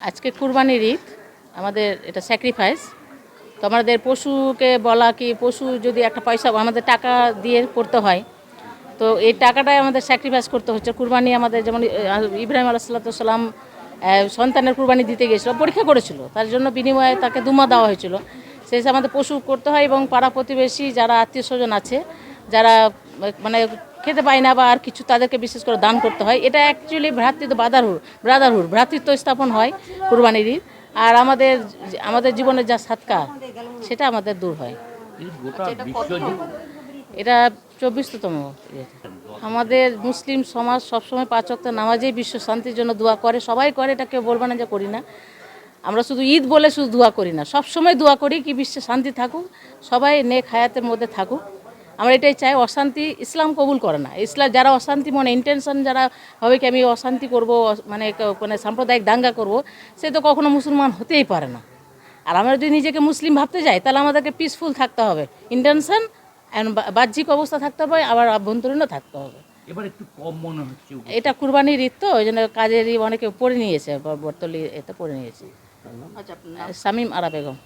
আজকে কুরবানির ঈদ, আমাদের এটা স্যাক্রিফাইস তো আমাদের পশুকে বলা কি, পশু যদি একটা পয়সা, আমাদের টাকা দিয়ে করতে হয়, তো এই টাকাটাই আমাদের স্যাক্রিফাইস করতে হচ্ছে। কুরবানি আমাদের যেমন ইব্রাহিম আলাহিসাল্লাম সন্তানের কুরবানি দিতে গিয়েছিল, পরীক্ষা করেছিল, তার জন্য বিনিময়ে তাকে দুমা দেওয়া হয়েছিল। সেই আমাদের পশু করতে হয় এবং পাড়া প্রতিবেশী যারা আত্মীয় স্বজন আছে, যারা মানে খেতে পায় না বা আর কিছু তাদেরকে বিশেষ করে দান করতে হয়। এটা অ্যাকচুয়ালি ভ্রাতৃত্ব বাদারহুড ব্রাদারহুড ভ্রাতৃত্ব স্থাপন হয় কুরবানির ঈদ। আর আমাদের আমাদের জীবনের যা সাতকা সেটা আমাদের দূর হয়। এটা চব্বিশতম আমাদের মুসলিম সমাজ সবসময় পাঁচ ওয়াক্ত নামাজেই বিশ্ব শান্তির জন্য দোয়া করে। সবাই করে এটা কেউ বলবে না যে করি না। আমরা শুধু ঈদ বলে শুধু দোয়া করি না। সব সময় দোয়া করি কি বিশ্বে শান্তি থাকুক সবাই নেক হায়াতের মধ্যে থাকুক। আমরা এটাই চাই অশান্তি ইসলাম কবুল করে না। ইসলাম যারা অশান্তি মনে ইন্টেনশন যারা হবে কি আমি অশান্তি করব মানে মানে সাম্প্রদায়িক দাঙ্গা করব সে তো কখনো মুসলমান হতেই পারে না। আর আমরা যদি নিজেকে মুসলিম ভাবতে যাই তাহলে আমাদেরকে পিসফুল থাকতে হবে। ইন্টেনশন বাহ্যিক অবস্থা থাকতে হবে আবার আভ্যন্তরীণও থাকতে হবে। এবার একটু কম মনে হচ্ছে এটা কুরবানির ঈদ তো ওই জন্য কাজেরই অনেকে পড়ে নিয়েছে ব- বর্তলি এতে পড়ে নিয়েছে। শামিম আরা বেগম।